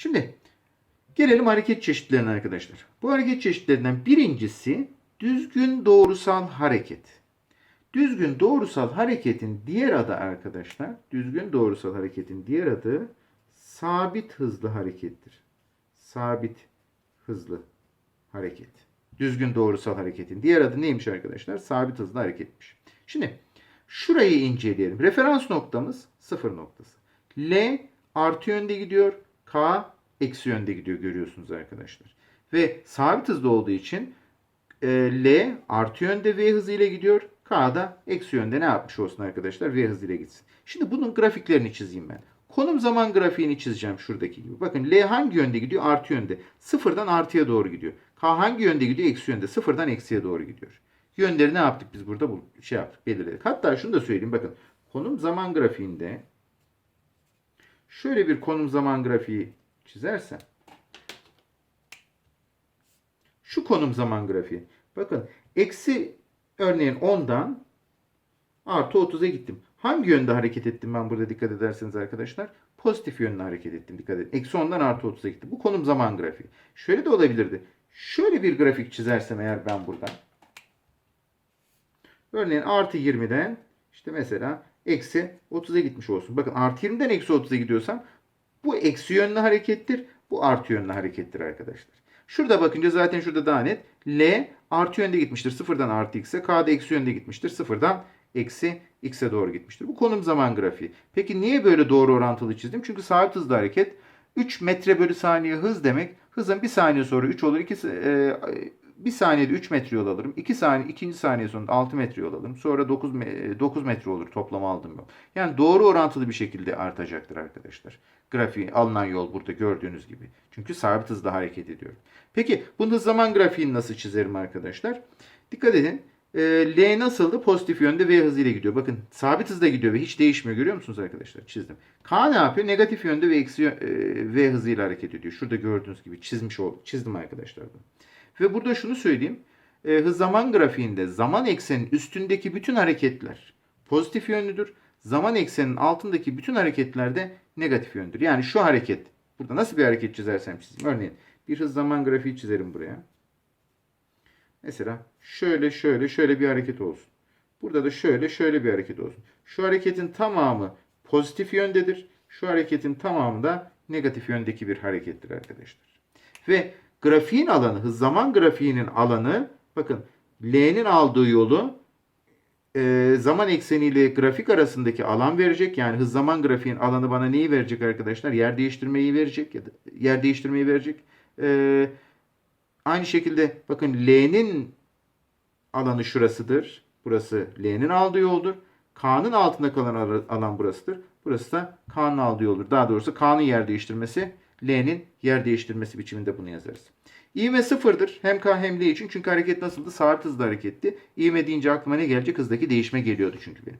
Şimdi gelelim hareket çeşitlerine arkadaşlar. Bu hareket çeşitlerinden birincisi düzgün doğrusal hareket. Düzgün doğrusal hareketin diğer adı arkadaşlar, düzgün doğrusal hareketin diğer adı sabit hızlı harekettir. Sabit hızlı hareket. Düzgün doğrusal hareketin diğer adı neymiş arkadaşlar? Sabit hızlı hareketmiş. Şimdi şurayı inceleyelim. Referans noktamız sıfır noktası. L artı yönde gidiyor. K eksi yönde gidiyor görüyorsunuz arkadaşlar. Ve sabit hızlı olduğu için e, L artı yönde V hızıyla gidiyor. K da eksi yönde ne yapmış olsun arkadaşlar? V hızıyla gitsin. Şimdi bunun grafiklerini çizeyim ben. Konum zaman grafiğini çizeceğim şuradaki gibi. Bakın L hangi yönde gidiyor? Artı yönde. Sıfırdan artıya doğru gidiyor. K hangi yönde gidiyor? Eksi yönde. Sıfırdan eksiye doğru gidiyor. Yönleri ne yaptık biz burada? Bu şey yaptık, belirledik. Hatta şunu da söyleyeyim. Bakın konum zaman grafiğinde şöyle bir konum zaman grafiği çizersem şu konum zaman grafiği. Bakın eksi örneğin 10'dan artı 30'a gittim. Hangi yönde hareket ettim ben burada dikkat ederseniz arkadaşlar? Pozitif yönde hareket ettim dikkat edin. Eksi 10'dan artı 30'a gittim. Bu konum zaman grafiği. Şöyle de olabilirdi. Şöyle bir grafik çizersem eğer ben buradan. Örneğin artı 20'den işte mesela eksi 30'a gitmiş olsun. Bakın artı 20'den eksi 30'a gidiyorsam bu eksi yönlü harekettir. Bu artı yönlü harekettir arkadaşlar. Şurada bakınca zaten şurada daha net. L artı yönde gitmiştir. Sıfırdan artı x'e. K da eksi yönde gitmiştir. Sıfırdan eksi x'e doğru gitmiştir. Bu konum zaman grafiği. Peki niye böyle doğru orantılı çizdim? Çünkü sabit hızlı hareket 3 metre bölü saniye hız demek. Hızın bir saniye sonra 3 olur. 2, e, bir saniyede 3 metre yol alırım. 2 saniye, ikinci saniye sonunda 6 metre yol alırım. Sonra 9, 9 metre olur toplam aldığım yol. Yani doğru orantılı bir şekilde artacaktır arkadaşlar. Grafiği alınan yol burada gördüğünüz gibi. Çünkü sabit hızla hareket ediyor. Peki hız zaman grafiğini nasıl çizerim arkadaşlar? Dikkat edin. E, L nasıldı? Pozitif yönde V hızıyla gidiyor. Bakın sabit hızla gidiyor ve hiç değişmiyor. Görüyor musunuz arkadaşlar? Çizdim. K ne yapıyor? Negatif yönde ve eksi e, V hızıyla hareket ediyor. Şurada gördüğünüz gibi çizmiş oldum. Çizdim arkadaşlar bunu. Ve burada şunu söyleyeyim. E, hız zaman grafiğinde zaman eksenin üstündeki bütün hareketler pozitif yönlüdür. Zaman eksenin altındaki bütün hareketler de negatif yöndür. Yani şu hareket. Burada nasıl bir hareket çizersem çizeyim. Örneğin bir hız zaman grafiği çizerim buraya. Mesela şöyle şöyle şöyle bir hareket olsun. Burada da şöyle şöyle bir hareket olsun. Şu hareketin tamamı pozitif yöndedir. Şu hareketin tamamı da negatif yöndeki bir harekettir arkadaşlar. Ve grafiğin alanı, hız zaman grafiğinin alanı bakın L'nin aldığı yolu e, zaman ekseniyle grafik arasındaki alan verecek. Yani hız zaman grafiğin alanı bana neyi verecek arkadaşlar? Yer değiştirmeyi verecek ya da yer değiştirmeyi verecek. E, aynı şekilde bakın L'nin alanı şurasıdır. Burası L'nin aldığı yoldur. K'nın altında kalan ala- alan burasıdır. Burası da K'nın aldığı yoldur. Daha doğrusu K'nın yer değiştirmesi, L'nin yer değiştirmesi biçiminde bunu yazarız. İvme sıfırdır. Hem K hem L için. Çünkü hareket nasıldı? Sabit hızlı hareketti. İvme deyince aklıma ne gelecek? Hızdaki değişme geliyordu çünkü benim.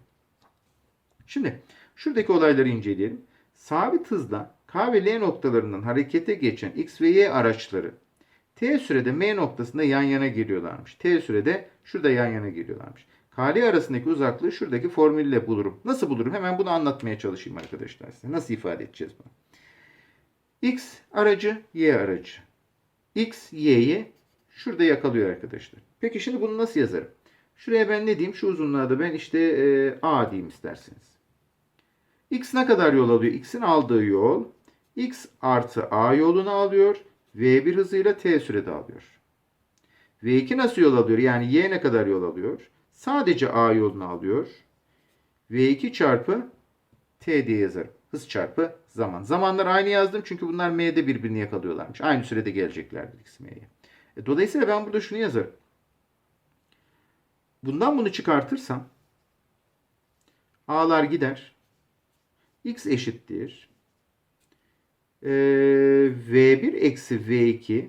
Şimdi şuradaki olayları inceleyelim. Sabit hızla K ve L noktalarından harekete geçen X ve Y araçları T sürede M noktasında yan yana geliyorlarmış. T sürede şurada yan yana geliyorlarmış. KL arasındaki uzaklığı şuradaki formülle bulurum. Nasıl bulurum? Hemen bunu anlatmaya çalışayım arkadaşlar size. Nasıl ifade edeceğiz bunu? X aracı, Y aracı. X, Y'yi şurada yakalıyor arkadaşlar. Peki şimdi bunu nasıl yazarım? Şuraya ben ne diyeyim? Şu uzunluğa da ben işte e, A diyeyim isterseniz. X ne kadar yol alıyor? X'in aldığı yol X artı A yolunu alıyor. V1 hızıyla T sürede alıyor. V2 nasıl yol alıyor? Yani Y ne kadar yol alıyor? Sadece A yolunu alıyor. V2 çarpı T diye yazarım. Hız çarpı zaman. Zamanlar aynı yazdım çünkü bunlar M'de birbirini yakalıyorlarmış. Aynı sürede geleceklerdir X, M'ye. E, dolayısıyla ben burada şunu yazarım. Bundan bunu çıkartırsam A'lar gider. X eşittir. Ee, V1 eksi V2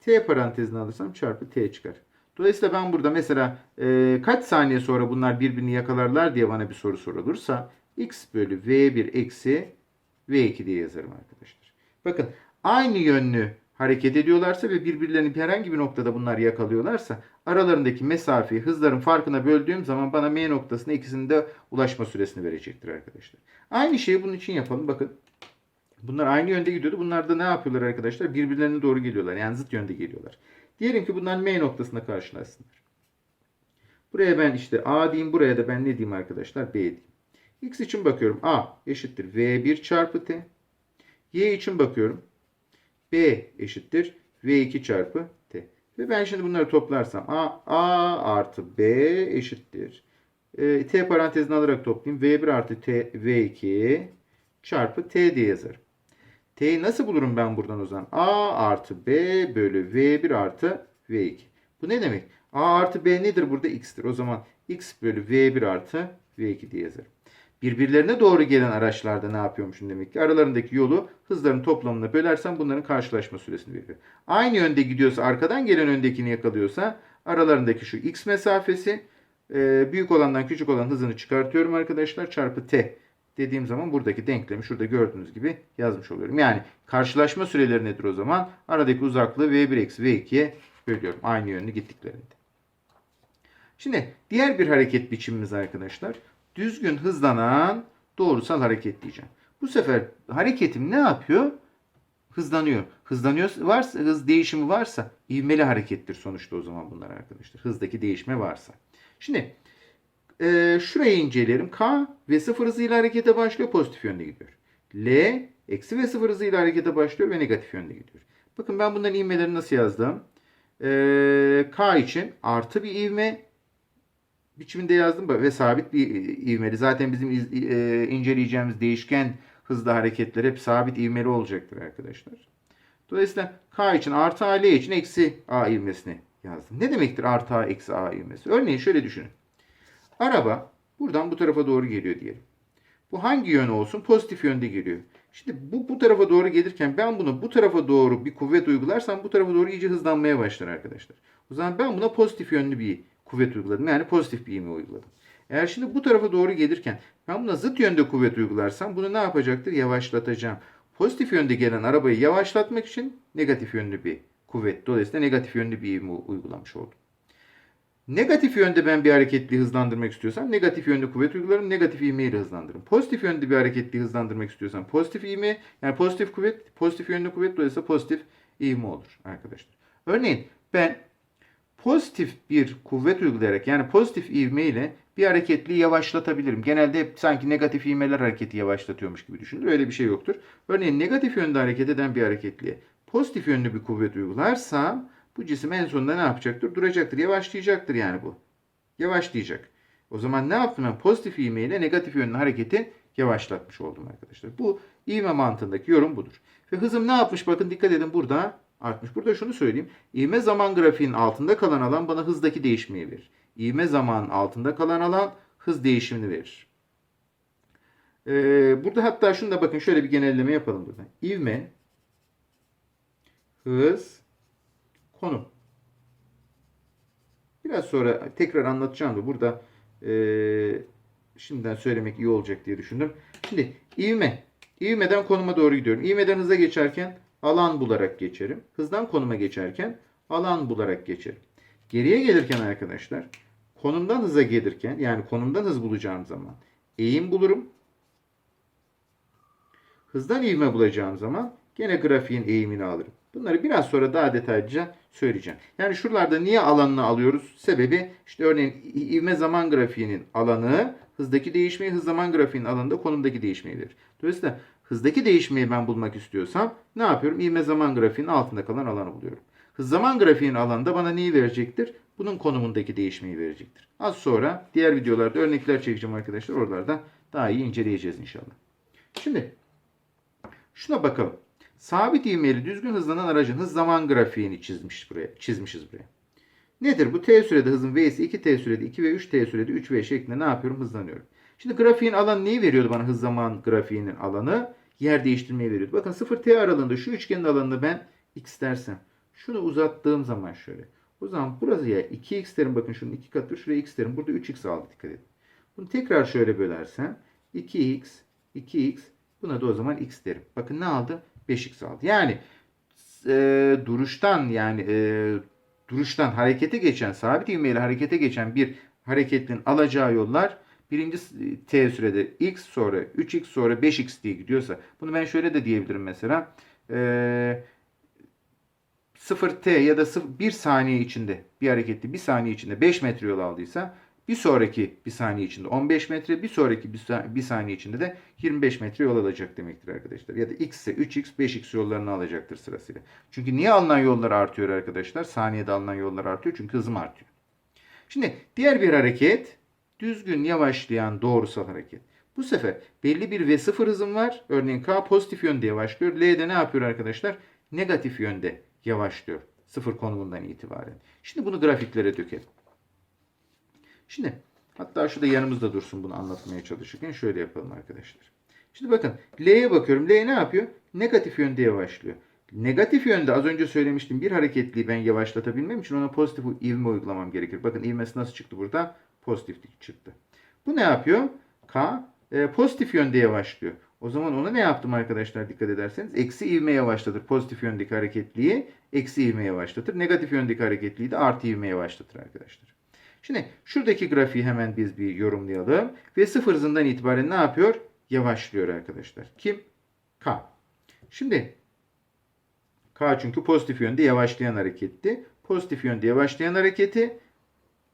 T parantezine alırsam çarpı T çıkar. Dolayısıyla ben burada mesela e, kaç saniye sonra bunlar birbirini yakalarlar diye bana bir soru sorulursa x bölü v1 eksi v2 diye yazarım arkadaşlar. Bakın aynı yönlü hareket ediyorlarsa ve birbirlerini herhangi bir noktada bunlar yakalıyorlarsa aralarındaki mesafeyi hızların farkına böldüğüm zaman bana m noktasına ikisinin de ulaşma süresini verecektir arkadaşlar. Aynı şeyi bunun için yapalım. Bakın Bunlar aynı yönde gidiyordu. Bunlar da ne yapıyorlar arkadaşlar? Birbirlerine doğru geliyorlar. Yani zıt yönde geliyorlar. Diyelim ki bunlar M noktasında karşılaşsınlar. Buraya ben işte A diyeyim. Buraya da ben ne diyeyim arkadaşlar? B diyeyim. X için bakıyorum. A eşittir V1 çarpı T. Y için bakıyorum. B eşittir V2 çarpı T. Ve ben şimdi bunları toplarsam A, A artı B eşittir. E, T parantezini alarak toplayayım. V1 artı T, V2 çarpı T diye yazarım. T'yi nasıl bulurum ben buradan o zaman? A artı B bölü V1 artı V2. Bu ne demek? A artı B nedir burada? X'tir. O zaman X bölü V1 artı V2 diye yazarım. Birbirlerine doğru gelen araçlarda ne yapıyormuşum demek ki? Aralarındaki yolu hızların toplamına bölersem bunların karşılaşma süresini veriyor. Aynı yönde gidiyorsa arkadan gelen öndekini yakalıyorsa aralarındaki şu x mesafesi e, büyük olandan küçük olan hızını çıkartıyorum arkadaşlar çarpı t dediğim zaman buradaki denklemi şurada gördüğünüz gibi yazmış oluyorum. Yani karşılaşma süreleri nedir o zaman? Aradaki uzaklığı v1 eksi v2'ye bölüyorum. Aynı yönlü gittiklerinde. Şimdi diğer bir hareket biçimimiz arkadaşlar. Düzgün hızlanan doğrusal hareket diyeceğim. Bu sefer hareketim ne yapıyor? Hızlanıyor. Hızlanıyor varsa, hız değişimi varsa ivmeli harekettir sonuçta o zaman bunlar arkadaşlar. Hızdaki değişme varsa. Şimdi e, şurayı inceleyelim. K ve sıfır hızıyla harekete başlıyor. Pozitif yönde gidiyor. L eksi ve sıfır hızıyla harekete başlıyor ve negatif yönde gidiyor. Bakın ben bunların ivmelerini nasıl yazdım? E, K için artı bir ivme biçiminde yazdım ve sabit bir ivmeli. Zaten bizim iz, e, inceleyeceğimiz değişken hızlı hareketler hep sabit ivmeli olacaktır arkadaşlar. Dolayısıyla K için artı A, L için eksi A ivmesini yazdım. Ne demektir artı A, eksi A ivmesi? Örneğin şöyle düşünün. Araba buradan bu tarafa doğru geliyor diyelim. Bu hangi yön olsun? Pozitif yönde geliyor. Şimdi bu bu tarafa doğru gelirken ben bunu bu tarafa doğru bir kuvvet uygularsam bu tarafa doğru iyice hızlanmaya başlar arkadaşlar. O zaman ben buna pozitif yönlü bir kuvvet uyguladım. Yani pozitif bir ivme uyguladım. Eğer şimdi bu tarafa doğru gelirken ben buna zıt yönde kuvvet uygularsam bunu ne yapacaktır? Yavaşlatacağım. Pozitif yönde gelen arabayı yavaşlatmak için negatif yönlü bir kuvvet. Dolayısıyla negatif yönlü bir ivme uygulamış oldum. Negatif yönde ben bir hareketli hızlandırmak istiyorsam negatif yönde kuvvet uygularım. Negatif ivmeyle hızlandırırım. Pozitif yönde bir hareketli hızlandırmak istiyorsam pozitif ivme yani pozitif kuvvet, pozitif yönde kuvvet dolayısıyla pozitif ivme olur arkadaşlar. Örneğin ben pozitif bir kuvvet uygulayarak yani pozitif ivme ile bir hareketliği yavaşlatabilirim. Genelde hep sanki negatif ivmeler hareketi yavaşlatıyormuş gibi düşünülür. Öyle bir şey yoktur. Örneğin negatif yönde hareket eden bir hareketliğe pozitif yönlü bir kuvvet uygularsam bu cisim en sonunda ne yapacaktır? Duracaktır. Yavaşlayacaktır yani bu. Yavaşlayacak. O zaman ne yaptım ben? Pozitif ivme ile negatif yönlü hareketi yavaşlatmış oldum arkadaşlar. Bu ivme mantığındaki yorum budur. Ve hızım ne yapmış? Bakın dikkat edin burada artmış. Burada şunu söyleyeyim. İvme zaman grafiğinin altında kalan alan bana hızdaki değişmeyi verir. İvme zamanın altında kalan alan hız değişimini verir. Ee, burada hatta şunu da bakın şöyle bir genelleme yapalım burada. İvme, hız, konum. Biraz sonra tekrar anlatacağım da burada e, şimdiden söylemek iyi olacak diye düşündüm. Şimdi ivme. İvmeden konuma doğru gidiyorum. İvmeden hıza geçerken alan bularak geçerim. Hızdan konuma geçerken alan bularak geçerim. Geriye gelirken arkadaşlar konumdan hıza gelirken yani konumdan hız bulacağım zaman eğim bulurum. Hızdan ivme bulacağım zaman gene grafiğin eğimini alırım. Bunları biraz sonra daha detaylıca söyleyeceğim. Yani şuralarda niye alanını alıyoruz? Sebebi işte örneğin ivme zaman grafiğinin alanı hızdaki değişmeyi, hız zaman grafiğinin alanında konumdaki değişmeyi verir. Dolayısıyla hızdaki değişmeyi ben bulmak istiyorsam ne yapıyorum? İvme zaman grafiğinin altında kalan alanı buluyorum. Hız zaman grafiğinin alanında bana neyi verecektir? Bunun konumundaki değişmeyi verecektir. Az sonra diğer videolarda örnekler çekeceğim arkadaşlar. Oralarda daha iyi inceleyeceğiz inşallah. Şimdi şuna bakalım. Sabit ivmeli düzgün hızlanan aracın hız zaman grafiğini çizmiş buraya, çizmişiz buraya. Nedir bu? T sürede hızın V'si 2T sürede 2 ve 3T sürede 3V şeklinde ne yapıyorum? Hızlanıyorum. Şimdi grafiğin alanı neyi veriyordu bana hız zaman grafiğinin alanı? Yer değiştirmeyi veriyordu. Bakın 0T aralığında şu üçgenin alanını ben x dersem. Şunu uzattığım zaman şöyle. O zaman burası ya 2x derim bakın şunun iki katı şuraya x derim. Burada 3x aldı dikkat edin. Bunu tekrar şöyle bölersem 2x 2x buna da o zaman x derim. Bakın ne aldı? 5x aldı. Yani e, duruştan yani e, duruştan harekete geçen sabit ivmeyle harekete geçen bir hareketin alacağı yollar birinci t sürede x sonra 3x sonra 5x diye gidiyorsa bunu ben şöyle de diyebilirim mesela. Ee, 0t ya da 1 saniye içinde bir hareketli 1 saniye içinde 5 metre yol aldıysa bir sonraki bir saniye içinde 15 metre, bir sonraki bir, bir saniye içinde de 25 metre yol alacak demektir arkadaşlar. Ya da x ise 3x, 5x yollarını alacaktır sırasıyla. Çünkü niye alınan yollar artıyor arkadaşlar? Saniyede alınan yollar artıyor çünkü hızım artıyor. Şimdi diğer bir hareket düzgün yavaşlayan doğrusal hareket. Bu sefer belli bir v0 hızım var. Örneğin k pozitif yönde yavaşlıyor. L de ne yapıyor arkadaşlar? Negatif yönde yavaşlıyor. Sıfır konumundan itibaren. Şimdi bunu grafiklere dökelim. Şimdi hatta şu da yanımızda dursun bunu anlatmaya çalışırken şöyle yapalım arkadaşlar. Şimdi bakın L'ye bakıyorum. L ne yapıyor? Negatif yönde yavaşlıyor. Negatif yönde az önce söylemiştim bir hareketliği ben yavaşlatabilmem için ona pozitif ivme uygulamam gerekir. Bakın ivmesi nasıl çıktı burada? Pozitif çıktı. Bu ne yapıyor? K e, pozitif yönde yavaşlıyor. O zaman ona ne yaptım arkadaşlar dikkat ederseniz? Eksi ivme yavaşlatır. Pozitif yöndeki hareketliği eksi ivme yavaşlatır. Negatif yöndeki hareketliği de artı ivme yavaşlatır arkadaşlar. Şimdi şuradaki grafiği hemen biz bir yorumlayalım. Ve sıfır hızından itibaren ne yapıyor? Yavaşlıyor arkadaşlar. Kim? K. Şimdi K çünkü pozitif yönde yavaşlayan hareketti. Pozitif yönde yavaşlayan hareketi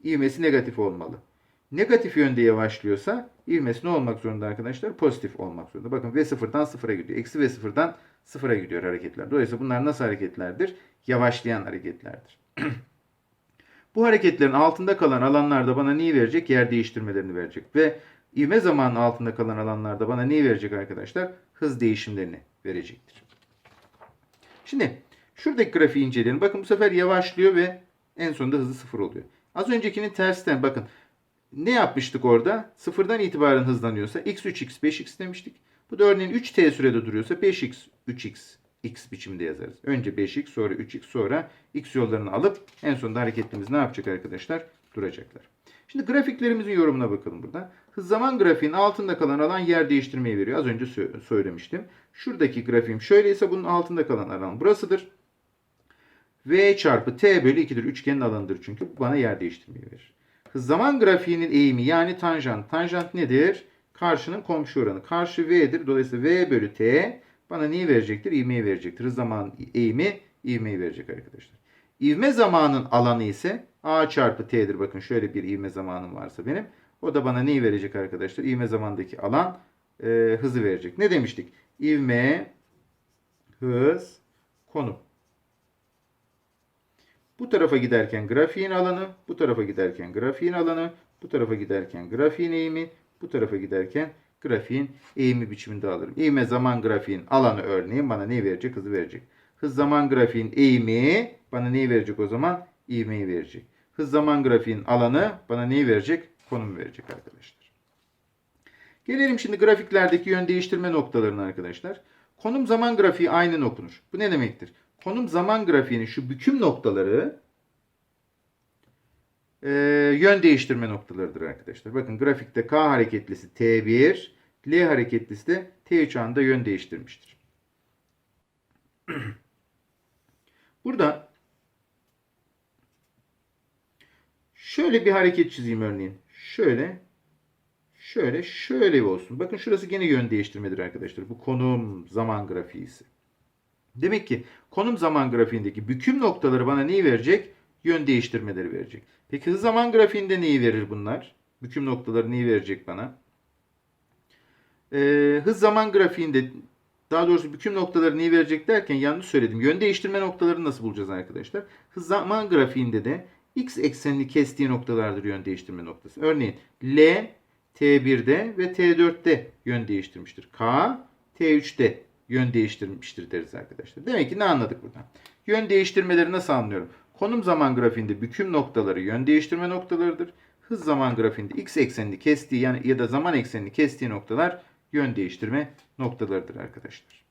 ivmesi negatif olmalı. Negatif yönde yavaşlıyorsa ivmesi ne olmak zorunda arkadaşlar? Pozitif olmak zorunda. Bakın V sıfırdan sıfıra gidiyor. Eksi V sıfırdan sıfıra gidiyor hareketler. Dolayısıyla bunlar nasıl hareketlerdir? Yavaşlayan hareketlerdir. Bu hareketlerin altında kalan alanlarda bana neyi verecek? Yer değiştirmelerini verecek. Ve ivme zamanının altında kalan alanlarda bana neyi verecek arkadaşlar? Hız değişimlerini verecektir. Şimdi şuradaki grafiği inceleyelim. Bakın bu sefer yavaşlıyor ve en sonunda hızı sıfır oluyor. Az öncekinin tersten bakın. Ne yapmıştık orada? Sıfırdan itibaren hızlanıyorsa x 3x 5x demiştik. Bu da örneğin 3t sürede duruyorsa 5x 3x x biçimde yazarız. Önce 5x sonra 3x sonra x yollarını alıp en sonunda hareketimiz ne yapacak arkadaşlar? Duracaklar. Şimdi grafiklerimizin yorumuna bakalım burada. Hız zaman grafiğin altında kalan alan yer değiştirmeyi veriyor. Az önce sö- söylemiştim. Şuradaki grafiğim şöyleyse bunun altında kalan alan burasıdır. V çarpı t bölü 2'dir. Üçgenin alanıdır çünkü. Bu bana yer değiştirmeyi verir. Hız zaman grafiğinin eğimi yani tanjant. Tanjant nedir? Karşının komşu oranı. Karşı V'dir. Dolayısıyla V bölü T bana neyi verecektir? İvmeyi verecektir. Hız zaman eğimi ivmeyi verecek arkadaşlar. İvme zamanın alanı ise A çarpı T'dir. Bakın şöyle bir ivme zamanım varsa benim. O da bana neyi verecek arkadaşlar? İvme zamandaki alan e, hızı verecek. Ne demiştik? İvme, hız, konum. Bu tarafa giderken grafiğin alanı, bu tarafa giderken grafiğin alanı, bu tarafa giderken grafiğin eğimi, bu tarafa giderken grafiğin eğimi biçiminde alırım. İğme zaman grafiğin alanı örneğin bana ne verecek? Hızı verecek. Hız zaman grafiğin eğimi bana neyi verecek o zaman? İğmeyi verecek. Hız zaman grafiğin alanı bana neyi verecek? Konumu verecek arkadaşlar. Gelelim şimdi grafiklerdeki yön değiştirme noktalarına arkadaşlar. Konum zaman grafiği aynen okunur. Bu ne demektir? Konum zaman grafiğinin şu büküm noktaları e, yön değiştirme noktalarıdır arkadaşlar. Bakın grafikte K hareketlisi T1, L hareketlisi de T3 anında yön değiştirmiştir. Burada şöyle bir hareket çizeyim örneğin. Şöyle, şöyle, şöyle bir olsun. Bakın şurası gene yön değiştirmedir arkadaşlar. Bu konum zaman grafiği ise. Demek ki konum zaman grafiğindeki büküm noktaları bana neyi verecek? Yön değiştirmeleri verecek. Peki hız zaman grafiğinde neyi verir bunlar? Büküm noktaları neyi verecek bana? Ee, hız zaman grafiğinde daha doğrusu büküm noktaları neyi verecek derken yanlış söyledim. Yön değiştirme noktalarını nasıl bulacağız arkadaşlar? Hız zaman grafiğinde de x eksenini kestiği noktalardır yön değiştirme noktası. Örneğin L T1'de ve T4'te yön değiştirmiştir. K T3'te yön değiştirmiştir deriz arkadaşlar. Demek ki ne anladık buradan? Yön değiştirmeleri nasıl anlıyorum? Konum zaman grafiğinde büküm noktaları yön değiştirme noktalarıdır. Hız zaman grafiğinde x eksenini kestiği yani ya da zaman eksenini kestiği noktalar yön değiştirme noktalarıdır arkadaşlar.